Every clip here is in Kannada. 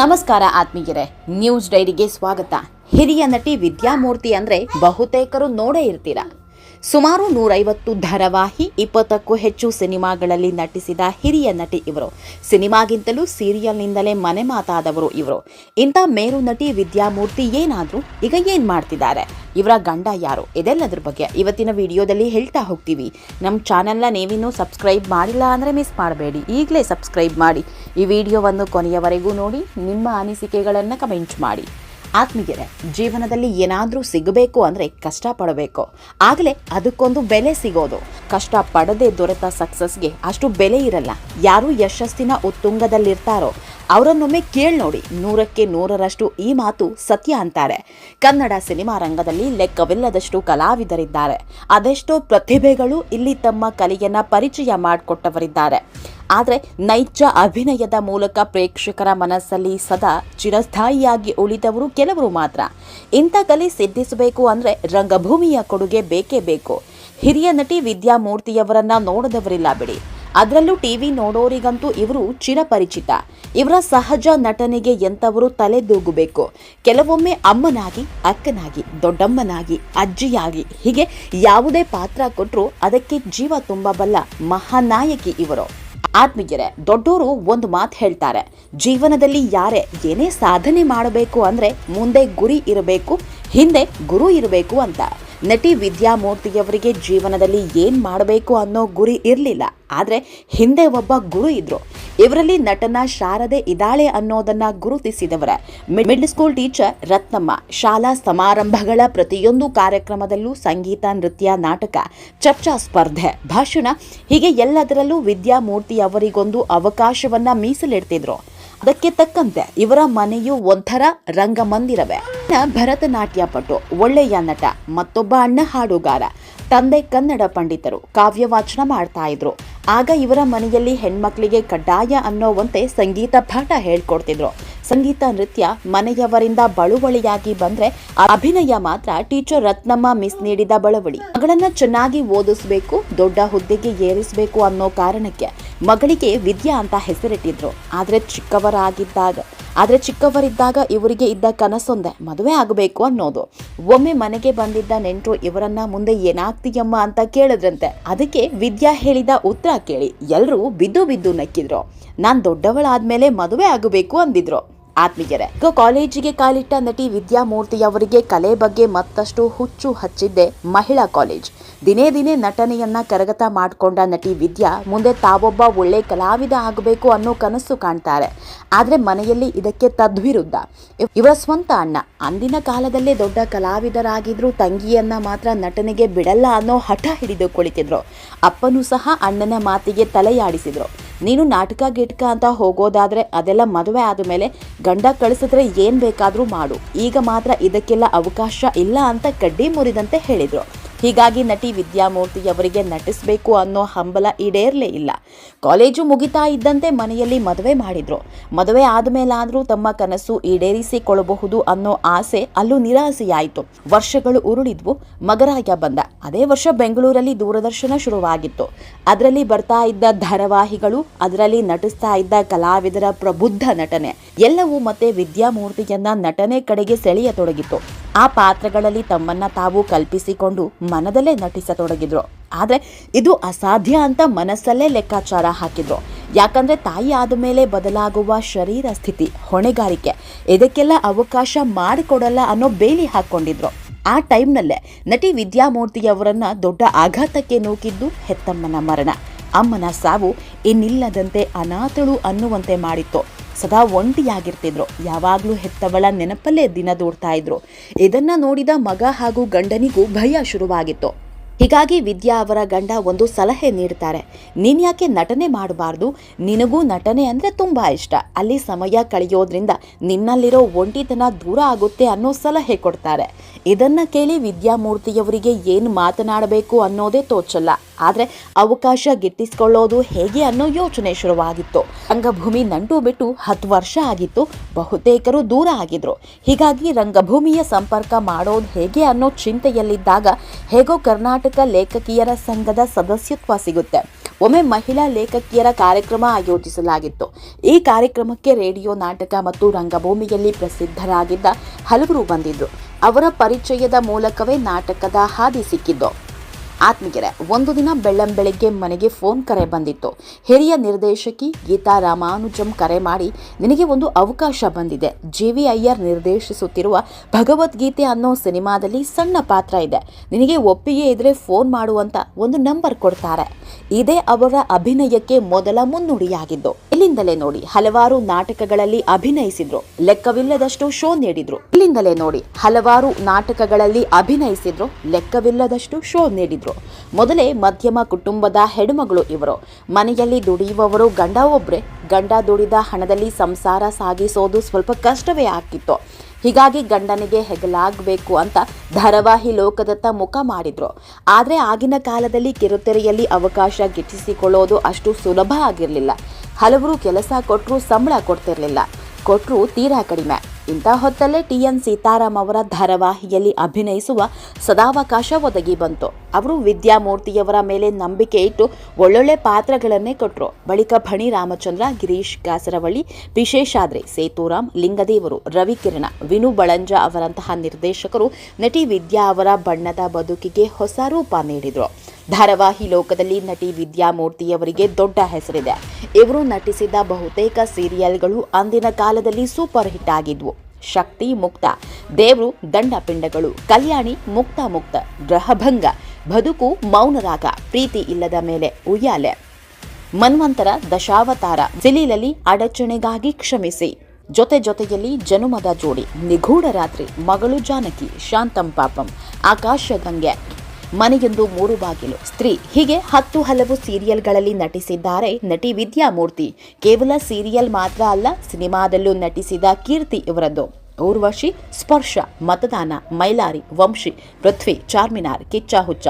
ನಮಸ್ಕಾರ ಆತ್ಮೀಯರೇ ನ್ಯೂಸ್ ಡೈರಿಗೆ ಸ್ವಾಗತ. ಹಿರಿಯ ನಟಿ ವಿದ್ಯಾಮೂರ್ತಿ ಅಂದ್ರೆ ಬಹುತೇಕರು ನೋಡೇ ಇರ್ತೀರ? ಸುಮಾರು ನೂರೈವತ್ತು ಧಾರಾವಾಹಿ, ಇಪ್ಪತ್ತಕ್ಕೂ ಹೆಚ್ಚು ಸಿನಿಮಾಗಳಲ್ಲಿ ನಟಿಸಿದ ಹಿರಿಯ ನಟಿ ಇವರು. ಸಿನಿಮಾಗಿಂತಲೂ ಸೀರಿಯಲ್ನಿಂದಲೇ ಮನೆ ಮಾತಾದವರು ಇವರು. ಇಂಥ ಮೇರು ನಟಿ ವಿದ್ಯಾಮೂರ್ತಿ ಏನಾದರೂ ಈಗ ಏನು ಮಾಡ್ತಿದ್ದಾರೆ? ಇವರ ಗಂಡ ಯಾರು? ಇದೆಲ್ಲದ್ರ ಬಗ್ಗೆ ಇವತ್ತಿನ ವಿಡಿಯೋದಲ್ಲಿ ಹೇಳ್ತಾ ಹೋಗ್ತೀವಿ. ನಮ್ಮ ಚಾನೆಲ್ನ ನೀವಿನ್ನೂ ಸಬ್ಸ್ಕ್ರೈಬ್ ಮಾಡಿಲ್ಲ ಅಂದರೆ ಮಿಸ್ ಮಾಡಬೇಡಿ. ಈಗಲೇ ಸಬ್ಸ್ಕ್ರೈಬ್ ಮಾಡಿ. ಈ ವಿಡಿಯೋವನ್ನು ಕೊನೆಯವರೆಗೂ ನೋಡಿ, ನಿಮ್ಮ ಅನಿಸಿಕೆಗಳನ್ನು ಕಮೆಂಟ್ ಮಾಡಿ. ಆತ್ಮೀಯರೇ, ಜೀವನದಲ್ಲಿ ಏನಾದರೂ ಸಿಗಬೇಕು ಅಂದರೆ ಕಷ್ಟಪಡಬೇಕು. ಆಗಲೇ ಅದಕ್ಕೊಂದು ಬೆಲೆ ಸಿಗೋದು. ಕಷ್ಟ ಪಡದೆ ದೊರೆತ ಸಕ್ಸಸ್ಗೆ ಅಷ್ಟು ಬೆಲೆ ಇರಲ್ಲ. ಯಾರು ಯಶಸ್ಸಿನ ಉತ್ತುಂಗದಲ್ಲಿರ್ತಾರೋ ಅವರನ್ನೊಮ್ಮೆ ಕೇಳಿ ನೋಡಿ. ನೂರಕ್ಕೆ ನೂರರಷ್ಟು ಈ ಮಾತು ಸತ್ಯ ಅಂತಾರೆ. ಕನ್ನಡ ಸಿನಿಮಾ ರಂಗದಲ್ಲಿ ಲೆಕ್ಕವಿಲ್ಲದಷ್ಟು ಕಲಾವಿದರಿದ್ದಾರೆ. ಅದೆಷ್ಟೋ ಪ್ರತಿಭೆಗಳು ಇಲ್ಲಿ ತಮ್ಮ ಕಲೆಯನ್ನ ಪರಿಚಯ ಮಾಡಿಕೊಟ್ಟವರಿದ್ದಾರೆ. ಆದರೆ ನೈಜ ಅಭಿನಯದ ಮೂಲಕ ಪ್ರೇಕ್ಷಕರ ಮನಸ್ಸಲ್ಲಿ ಸದಾ ಚಿರಸ್ಥಾಯಿಯಾಗಿ ಉಳಿದವರು ಕೆಲವರು ಮಾತ್ರ. ಇಂಥ ಕಲೆ ಸಿದ್ಧಿಸಬೇಕು ಅಂದರೆ ರಂಗಭೂಮಿಯ ಕೊಡುಗೆ ಬೇಕೇ ಬೇಕು. ಹಿರಿಯ ನಟಿ ವಿದ್ಯಾಮೂರ್ತಿಯವರನ್ನ ನೋಡದವರಿಲ್ಲ ಬಿಡಿ. ಅದರಲ್ಲೂ ಟಿವಿ ನೋಡೋರಿಗಂತೂ ಇವರು ಚಿರಪರಿಚಿತ. ಇವರ ಸಹಜ ನಟನೆಗೆ ಎಂಥವರು ತಲೆದೂಗಬೇಕು. ಕೆಲವೊಮ್ಮೆ ಅಮ್ಮನಾಗಿ, ಅಕ್ಕನಾಗಿ, ದೊಡ್ಡಮ್ಮನಾಗಿ, ಅಜ್ಜಿಯಾಗಿ ಹೀಗೆ ಯಾವುದೇ ಪಾತ್ರ ಕೊಟ್ಟರೂ ಅದಕ್ಕೆ ಜೀವ ತುಂಬಬಲ್ಲ ಮಹಾನಾಯಕಿ ಇವರು. ಆತ್ಮೀಯರೇ, ದೊಡ್ಡೋರು ಒಂದು ಮಾತು ಹೇಳ್ತಾರೆ. ಜೀವನದಲ್ಲಿ ಯಾರೇ ಏನೇ ಸಾಧನೆ ಮಾಡಬೇಕು ಅಂದ್ರೆ ಮುಂದೆ ಗುರಿ ಇರಬೇಕು, ಹಿಂದೆ ಗುರು ಇರಬೇಕು ಅಂತ. ನಟಿ ವಿದ್ಯಾಮೂರ್ತಿಯವರಿಗೆ ಜೀವನದಲ್ಲಿ ಏನು ಮಾಡಬೇಕು ಅನ್ನೋ ಗುರಿ ಇರಲಿಲ್ಲ. ಆದ್ರೆ ಹಿಂದೆ ಒಬ್ಬ ಗುರು ಇದ್ರು. ಇವರಲ್ಲಿ ನಟನ ಶಾರದೆ ಇದಾಳೆ ಅನ್ನೋದನ್ನ ಗುರುತಿಸಿದವರ ಮಿಡ್ಲ್ ಸ್ಕೂಲ್ ಟೀಚರ್ ರತ್ನಮ್ಮ. ಶಾಲಾ ಸಮಾರಂಭಗಳ ಪ್ರತಿಯೊಂದು ಕಾರ್ಯಕ್ರಮದಲ್ಲೂ ಸಂಗೀತ, ನೃತ್ಯ, ನಾಟಕ, ಚರ್ಚಾ ಸ್ಪರ್ಧೆ, ಭಾಷಣ ಹೀಗೆ ಎಲ್ಲದರಲ್ಲೂ ವಿದ್ಯಾಮೂರ್ತಿ ಅವರಿಗೊಂದು ಅವಕಾಶವನ್ನ ಮೀಸಲಿಡ್ತಿದ್ರು. ಅದಕ್ಕೆ ತಕ್ಕಂತೆ ಇವರ ಮನೆಯು ಒಂಥರ ರಂಗಮಂದಿರವೇ. ಭರತನಾಟ್ಯ ಪಟು ಒಳ್ಳೆಯ ನಟ, ಮತ್ತೊಬ್ಬ ಅಣ್ಣ ಹಾಡುಗಾರ, ತಂದೆ ಕನ್ನಡ ಪಂಡಿತರು ಕಾವ್ಯ ವಾಚನ ಮಾಡ್ತಾ ಇದ್ರು. ಆಗ ಇವರ ಮನೆಯಲ್ಲಿ ಹೆಣ್ಮಕ್ಳಿಗೆ ಕಡ್ಡಾಯ ಅನ್ನೋವಂತೆ ಸಂಗೀತ ಪಾಠ ಹೇಳ್ಕೊಡ್ತಿದ್ರು. ಸಂಗೀತ ನೃತ್ಯ ಮನೆಯವರಿಂದ ಬಳುವಳಿಯಾಗಿ ಬಂದ್ರೆ ಅಭಿನಯ ಮಾತ್ರ ಟೀಚರ್ ರತ್ನಮ್ಮ ಮಿಸ್ ನೀಡಿದ ಬಳವಳಿ. ಮಗಳನ್ನ ಚೆನ್ನಾಗಿ ಓದಿಸ್ಬೇಕು, ದೊಡ್ಡ ಹುದ್ದೆಗೆ ಏರಿಸಬೇಕು ಅನ್ನೋ ಕಾರಣಕ್ಕೆ ಮಗಳಿಗೆ ವಿದ್ಯಾ ಅಂತ ಹೆಸರಿಟ್ಟಿದ್ರು. ಆದ್ರೆ ಚಿಕ್ಕವರಾಗಿದ್ದಾಗ, ಆದ್ರೆ ಚಿಕ್ಕವರಿದ್ದಾಗ ಇವರಿಗೆ ಇದ್ದ ಕನಸೊಂದೆ ಮದುವೆ ಆಗಬೇಕು ಅನ್ನೋದು. ಒಮ್ಮೆ ಮನೆಗೆ ಬಂದಿದ್ದ ನೆಂಟರು ಇವರನ್ನ ಮುಂದೆ ಏನಾಗ್ತೀಯಮ್ಮ ಅಂತ ಕೇಳಿದ್ರಂತೆ. ಅದಕ್ಕೆ ವಿದ್ಯಾ ಹೇಳಿದ ಉತ್ತರ ಕೇಳಿ. ಎಲ್ಲರೂ ಬಿದ್ದು ಬಿದ್ದು ನಕ್ಕಿದ್ರು. ನಾನ್ ದೊಡ್ಡವಳಾದ್ಮೇಲೆ ಮದುವೆ ಆಗಬೇಕು ಅಂದಿದ್ರು. ಆತ್ಮೀಯರೇ ಕಾಲೇಜಿಗೆ ಕಾಲಿಟ್ಟ ನಟಿ ವಿದ್ಯಾಮೂರ್ತಿ ಅವರಿಗೆ ಕಲೆ ಬಗ್ಗೆ ಮತ್ತಷ್ಟು ಹುಚ್ಚು ಹಚ್ಚಿದ್ದೆ ಮಹಿಳಾ ಕಾಲೇಜ್. ದಿನೇ ದಿನೇ ನಟನೆಯನ್ನ ಕರಗತ ಮಾಡಿಕೊಂಡ ನಟಿ ವಿದ್ಯಾ, ಮುಂದೆ ತಾವೊಬ್ಬ ಒಳ್ಳೆ ಕಲಾವಿದ ಆಗಬೇಕು ಅನ್ನೋ ಕನಸು ಕಾಣ್ತಾರೆ. ಆದರೆ ಮನೆಯಲ್ಲಿ ಇದಕ್ಕೆ ತದ್ವಿರುದ್ಧ. ಇವ್- ಇವರ ಸ್ವಂತ ಅಣ್ಣ. ಅಂದಿನ ಕಾಲದಲ್ಲೇ ದೊಡ್ಡ ಕಲಾವಿದರಾಗಿದ್ರು ತಂಗಿಯನ್ನ ಮಾತ್ರ ನಟನೆಗೆ ಬಿಡಲ್ಲ ಅನ್ನೋ ಹಠ ಹಿಡಿದು ಕುಳಿತಿದ್ರು. ಅಪ್ಪನೂ ಸಹ ಅಣ್ಣನ ಮಾತಿಗೆ ತಲೆಯಾಡಿಸಿದ್ರು. ನೀನು ನಾಟಕ ಗಿಟ್ಕ ಅಂತ ಹೋಗೋದಾದರೆ ಅದೆಲ್ಲ ಮದುವೆ ಆದಮೇಲೆ ಗಂಡ ಕಳಿಸಿದ್ರೆ ಏನು ಬೇಕಾದರೂ ಮಾಡು. ಈಗ ಮಾತ್ರ ಇದಕ್ಕೆಲ್ಲ ಅವಕಾಶ ಇಲ್ಲ ಅಂತ ಕಡ್ಡಿ ಮುರಿದಂತೆ ಹೇಳಿದ್ರು. ಹೀಗಾಗಿ ನಟಿ ವಿದ್ಯಾಮೂರ್ತಿ ಅವರಿಗೆ ನಟಿಸಬೇಕು ಅನ್ನೋ ಹಂಬಲ ಈಡೇರಲೇ ಇಲ್ಲ. ಕಾಲೇಜು ಮುಗಿತಾ ಇದ್ದಂತೆ ಮನೆಯಲ್ಲಿ ಮದುವೆ ಮಾಡಿದ್ರು. ಮದುವೆ ಆದಮೇಲಾದರೂ ತಮ್ಮ ಕನಸು ಈಡೇರಿಸಿಕೊಳ್ಳಬಹುದು ಅನ್ನೋ ಆಸೆ ಅಲ್ಲೂ ನಿರಾಸೆಯಾಯಿತು. ವರ್ಷಗಳು ಉರುಳಿದ್ವು, ಮಗರಾಯ ಬಂದ. ಅದೇ ವರ್ಷ ಬೆಂಗಳೂರಲ್ಲಿ ದೂರದರ್ಶನ ಶುರುವಾಗಿತ್ತು. ಅದರಲ್ಲಿ ಬರ್ತಾ ಇದ್ದ ಧಾರಾವಾಹಿಗಳು, ಅದರಲ್ಲಿ ನಟಿಸ್ತಾ ಇದ್ದ ಕಲಾವಿದರ ಪ್ರಬುದ್ಧ ನಟನೆ. ಎಲ್ಲವೂ ಮತ್ತೆ ವಿದ್ಯಾಮೂರ್ತಿಯನ್ನ ನಟನೆ ಕಡೆಗೆ ಸೆಳೆಯತೊಡಗಿತ್ತು ಆ ಪಾತ್ರಗಳಲ್ಲಿ ತಮ್ಮನ್ನ ತಾವು ಕಲ್ಪಿಸಿಕೊಂಡು ಮನದಲ್ಲೇ ನಟಿಸತೊಡಗಿದ್ರು. ಆದರೆ ಇದು ಅಸಾಧ್ಯ ಅಂತ ಮನಸ್ಸಲ್ಲೇ ಲೆಕ್ಕಾಚಾರ ಹಾಕಿದ್ರು. ಯಾಕಂದ್ರೆ ತಾಯಿ ಆದ ಮೇಲೆ ಬದಲಾಗುವ ಶರೀರ ಸ್ಥಿತಿ, ಹೊಣೆಗಾರಿಕೆ, ಇದಕ್ಕೆಲ್ಲ ಅವಕಾಶ ಮಾಡಿಕೊಡಲ್ಲ ಅನ್ನೋ ಬೇಲಿ ಹಾಕ್ಕೊಂಡಿದ್ರು. ಆ ಟೈಮ್ನಲ್ಲೇ ನಟಿ ವಿದ್ಯಾಮೂರ್ತಿಯವರನ್ನ ದೊಡ್ಡ ಆಘಾತಕ್ಕೆ ನೂಕಿದ್ದು ಹೆತ್ತಮ್ಮನ ಮರಣ. ಅಮ್ಮನ ಸಾವು ಇನ್ನಿಲ್ಲದಂತೆ ಅನಾಥಳು ಅನ್ನುವಂತೆ ಮಾಡಿತ್ತು. ಸದಾ ಒಂಟಿಯಾಗಿರ್ತಿದ್ರು. ಯಾವಾಗಲೂ ಹೆತ್ತವಳ ನೆನಪಲ್ಲೇ ದಿನ ದೂಡ್ತಾ ಇದ್ರು. ಇದನ್ನ ನೋಡಿದ ಮಗ ಹಾಗೂ ಗಂಡನಿಗೂ ಭಯ ಶುರುವಾಗಿತ್ತು. ಹೀಗಾಗಿ ವಿದ್ಯಾ ಅವರ ಗಂಡ ಒಂದು ಸಲಹೆ ನೀಡ್ತಾರೆ. ನೀನ್ಯಾಕೆ ನಟನೆ ಮಾಡಬಾರ್ದು? ನಿನಗೂ ನಟನೆ ಅಂದರೆ ತುಂಬ ಇಷ್ಟ. ಅಲ್ಲಿ ಸಮಯ ಕಳೆಯೋದ್ರಿಂದ ನಿನ್ನಲ್ಲಿರೋ ಒಂಟಿತನ ದೂರ ಆಗುತ್ತೆ ಅನ್ನೋ ಸಲಹೆ ಕೊಡ್ತಾರೆ. ಇದನ್ನು ಕೇಳಿ ವಿದ್ಯಾಮೂರ್ತಿಯವರಿಗೆ ಏನು ಮಾತನಾಡಬೇಕು ಅನ್ನೋದೇ ತೋಚಲ್ಲ. ಆದರೆ ಅವಕಾಶ ಗಿಟ್ಟಿಸ್ಕೊಳ್ಳೋದು ಹೇಗೆ ಅನ್ನೋ ಯೋಚನೆ ಶುರುವಾಗಿತ್ತು. ರಂಗಭೂಮಿ ನಂಟು ಬಿಟ್ಟು ಹತ್ತು ವರ್ಷ ಆಗಿತ್ತು, ಬಹುತೇಕರು ದೂರ ಆಗಿದ್ರು. ಹೀಗಾಗಿ ರಂಗಭೂಮಿಯ ಸಂಪರ್ಕ ಮಾಡೋದು ಹೇಗೆ ಅನ್ನೋ ಚಿಂತೆಯಲ್ಲಿದ್ದಾಗ ಹೇಗೋ ಕರ್ನಾಟಕ ಲೇಖಕಿಯರ ಸಂಘದ ಸದಸ್ಯತ್ವ ಸಿಗುತ್ತೆ. ಒಮ್ಮೆ ಮಹಿಳಾ ಲೇಖಕಿಯರ ಕಾರ್ಯಕ್ರಮ ಆಯೋಜಿಸಲಾಗಿತ್ತು. ಈ ಕಾರ್ಯಕ್ರಮಕ್ಕೆ ರೇಡಿಯೋ ನಾಟಕ ಮತ್ತು ರಂಗಭೂಮಿಯಲ್ಲಿ ಪ್ರಸಿದ್ಧರಾಗಿದ್ದ ಹಲವರು ಬಂದಿದ್ರು. ಅವರ ಪರಿಚಯದ ಮೂಲಕವೇ ನಾಟಕದ ಹಾದಿ ಸಿಕ್ಕಿದ್ದು. ಆತ್ಮೀಗೆರೆ ಒಂದು ದಿನ ಬೆಳ್ಳಂಬೆಳಿಗ್ಗೆ ಮನೆಗೆ ಫೋನ್ ಕರೆ ಬಂದಿತ್ತು. ಹಿರಿಯ ನಿರ್ದೇಶಕಿ ಗೀತಾ ರಾಮಾನುಜಂ ಕರೆ ಮಾಡಿ, ನಿನಗೆ ಒಂದು ಅವಕಾಶ ಬಂದಿದೆ. ಜಿ ವಿ ಅಯ್ಯರ್ ನಿರ್ದೇಶಿಸುತ್ತಿರುವ ಭಗವದ್ಗೀತೆ ಅನ್ನೋ ಸಿನಿಮಾದಲ್ಲಿ ಸಣ್ಣ ಪಾತ್ರ ಇದೆ. ನಿನಗೆ ಒಪ್ಪಿಗೆ ಇದ್ರೆ ಫೋನ್ ಮಾಡುವಂತ ಒಂದು ನಂಬರ್ ಕೊಡ್ತಾರೆ. ಇದೇ ಅವರ ಅಭಿನಯಕ್ಕೆ ಮೊದಲ ಮುನ್ನುಡಿಯಾಗಿದ್ದು. ಇಲ್ಲಿಂದಲೇ ನೋಡಿ ಹಲವಾರು ನಾಟಕಗಳಲ್ಲಿ ಅಭಿನಯಿಸಿದ್ರು. ಲೆಕ್ಕವಿಲ್ಲದಷ್ಟು ಶೋ ನೀಡಿದ್ರು. ಇಲ್ಲಿಂದಲೇ ನೋಡಿ ಹಲವಾರು ನಾಟಕಗಳಲ್ಲಿ ಅಭಿನಯಿಸಿದ್ರು. ಲೆಕ್ಕವಿಲ್ಲದಷ್ಟು ಶೋ ನೀಡಿದ್ರು. ಮೊದಲೇ ಮಧ್ಯಮ ಕುಟುಂಬದ ಹೆಣ್ಮಗಳು ಇವರು. ಮನೆಯಲ್ಲಿ ದುಡಿಯುವವರು ಗಂಡ ಒಬ್ರೆ. ಗಂಡ ದುಡಿದ ಹಣದಲ್ಲಿ ಸಂಸಾರ ಸಾಗಿಸೋದು ಸ್ವಲ್ಪ ಕಷ್ಟವೇ ಆಗ್ತಿತ್ತು. ಹೀಗಾಗಿ ಗಂಡನಿಗೆ ಹೆಗಲಾಗಬೇಕು ಅಂತ ಧಾರಾವಾಹಿ ಲೋಕದತ್ತ ಮುಖ ಮಾಡಿದ್ರು. ಆದರೆ ಆಗಿನ ಕಾಲದಲ್ಲಿ ಕಿರುತೆರೆಯಲ್ಲಿ ಅವಕಾಶ ಗಿಟ್ಟಿಸಿಕೊಳ್ಳೋದು ಅಷ್ಟು ಸುಲಭ ಆಗಿರಲಿಲ್ಲ. ಹಲವರು ಕೆಲಸ ಕೊಟ್ಟರು ಸಂಬಳ ಕೊಡ್ತಿರಲಿಲ್ಲ. ಕೊಟ್ಟರು ತೀರಾ ಕಡಿಮೆ. ಇಂಥ ಹೊತ್ತಲ್ಲೇ ಟಿ ಎನ್ ಸೀತಾರಾಮ್ ಅವರ ಧಾರಾವಾಹಿಯಲ್ಲಿ ಅಭಿನಯಿಸುವ ಸದಾವಕಾಶ ಒದಗಿ ಬಂತು. ಅವರು ವಿದ್ಯಾಮೂರ್ತಿಯವರ ಮೇಲೆ ನಂಬಿಕೆ ಇಟ್ಟು ಒಳ್ಳೊಳ್ಳೆ ಪಾತ್ರಗಳನ್ನೇ ಕೊಟ್ಟರು ಬಳಿಕ ಭಣಿ ರಾಮಚಂದ್ರ, ಗಿರೀಶ್ ಕಾಸರವಳ್ಳಿ, ವಿಶೇಷಾದ್ರೆ ಸೇತುರಾಮ್, ಲಿಂಗದೇವರು, ರವಿಕಿರಣ, ವಿನು ಬಳಂಜ ಅವರಂತಹ ನಿರ್ದೇಶಕರು ನಟಿ ವಿದ್ಯಾ ಅವರ ಬಣ್ಣದ ಬದುಕಿಗೆ ಹೊಸ ರೂಪ ನೀಡಿದರು. ಧಾರಾವಾಹಿ ಲೋಕದಲ್ಲಿ ನಟಿ ವಿದ್ಯಾಮೂರ್ತಿಯವರಿಗೆ ದೊಡ್ಡ ಹೆಸರಿದೆ. ಇವರು ನಟಿಸಿದ ಬಹುತೇಕ ಸೀರಿಯಲ್ಗಳು ಅಂದಿನ ಕಾಲದಲ್ಲಿ ಸೂಪರ್ ಹಿಟ್ ಆಗಿದ್ವು. ಶಕ್ತಿ ಮುಕ್ತ, ದೇವರು ದಂಡ ಪಿಂಡಗಳು, ಕಲ್ಯಾಣಿ ಮುಕ್ತ ಮುಕ್ತ, ಗ್ರಹಭಂಗ, ಬದುಕು ಮೌನರಾಗ ಪ್ರೀತಿ ಇಲ್ಲದ ಮೇಲೆ ಉಯ್ಯಾಲೆ. ಮನ್ವಂತರ ದಶಾವತಾರ ಸಿಲೀಲಲ್ಲಿ ಅಡಚಣೆಗಾಗಿ ಕ್ಷಮಿಸಿ. ಜೊತೆ ಜೊತೆಯಲ್ಲಿ ಜನುಮದ ಜೋಡಿ, ನಿಗೂಢ ರಾತ್ರಿ, ಮಗಳು ಜಾನಕಿ, ಶಾಂತಂ ಪಾಪಂ ಆಕಾಶಗಂಗೆ ಮನೆಯೊಂದು ಮೂರು ಬಾಗಿಲು. ಸ್ತ್ರೀ ಹೀಗೆ ಹತ್ತು ಹಲವು ಸೀರಿಯಲ್ಗಳಲ್ಲಿ ನಟಿಸಿದ್ದಾರೆ ನಟಿ ವಿದ್ಯಾಮೂರ್ತಿ. ಕೇವಲ ಸೀರಿಯಲ್ ಮಾತ್ರ ಅಲ್ಲ, ಸಿನಿಮಾದಲ್ಲೂ ನಟಿಸಿದ ಕೀರ್ತಿ ಇವರದ್ದು. ಊರ್ವಶಿ, ಸ್ಪರ್ಶ, ಮತದಾನ, ಮೈಲಾರಿ, ವಂಶಿ, ಪೃಥ್ವಿ, ಚಾರ್ಮಿನಾರ್ ಕಿಚ್ಚ ಹುಚ್ಚ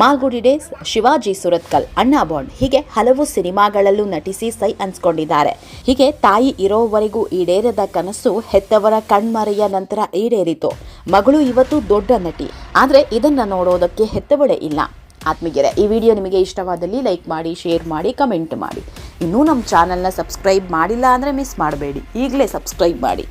ಮಾಲ್ಗುಡಿ ಡೇಸ್, ಶಿವಾಜಿ ಸುರತ್ಕಲ್, ಅಣ್ಣಾ ಬಾಂಡ್ ಹೀಗೆ ಹಲವು ಸಿನಿಮಾಗಳಲ್ಲೂ ನಟಿಸಿ ಸೈ ಅನ್ಸ್ಕೊಂಡಿದ್ದಾರೆ. ಹೀಗೆ ತಾಯಿ ಇರೋವರೆಗೂ ಈಡೇರದ ಕನಸು ಹೆತ್ತವರ ಕಣ್ಮರೆಯ ನಂತರ ಈಡೇರಿತು. ಮಗಳು ಇವತ್ತು ದೊಡ್ಡ ನಟಿ. ಆದರೆ ಇದನ್ನು ನೋಡೋದಕ್ಕೆ ಹೆತ್ತವಳೆ ಇಲ್ಲ. ಆತ್ಮೀಗೆರೆ ಈ ವಿಡಿಯೋ ನಿಮಗೆ ಇಷ್ಟವಾದಲ್ಲಿ ಲೈಕ್ ಮಾಡಿ, ಶೇರ್ ಮಾಡಿ, ಕಮೆಂಟ್ ಮಾಡಿ. ಇನ್ನೂ ನಮ್ಮ ಚಾನಲ್ನ ಸಬ್ಸ್ಕ್ರೈಬ್ ಮಾಡಿಲ್ಲ ಅಂದರೆ ಮಿಸ್ ಮಾಡಬೇಡಿ. ಈಗಲೇ ಸಬ್ಸ್ಕ್ರೈಬ್ ಮಾಡಿ.